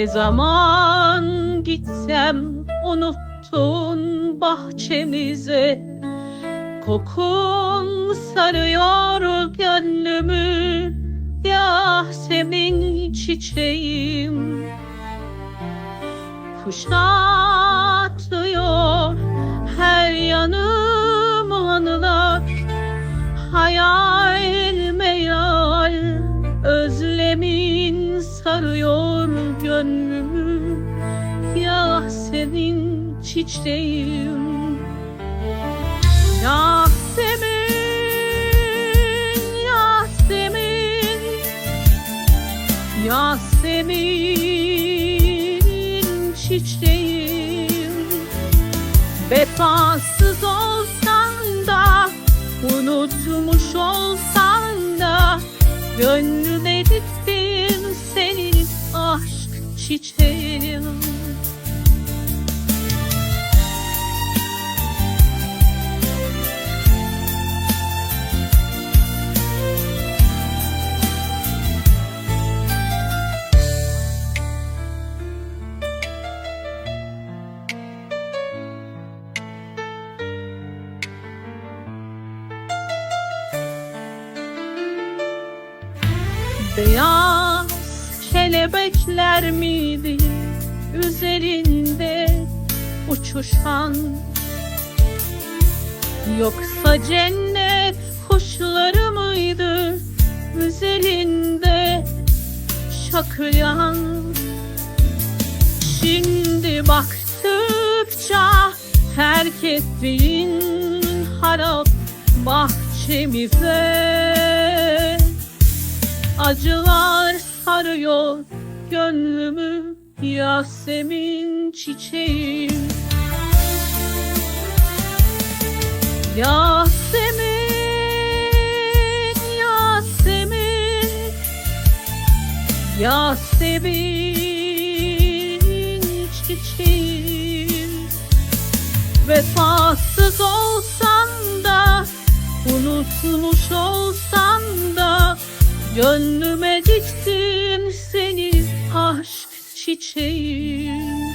Ne zaman gitsem unuttun bahçemize. Kokun sarıyor gönlümü Yasemin çiçeğim. Kuşatıyor Yasemin çiçeğim Yasemin, Yasemin Yasemin çiçeğim Vefasız olsan da Unutmuş olsan da Gönlüme diktim senin aşk çiçeğim Beyaz kelebekler miydi üzerinde uçuşan? Yoksa cennet kuşları mıydı üzerinde şakıyan? Şimdi baktıkça terk ettiğin harap bahçemize Acılar sarıyor gönlümü Yasemin çiçeğim. Yasemin, Yasemin Yasemin çiçeğim. Vefasız olsan da Unutmuş olsan Gönlüme diktim seni aşk çiçeğim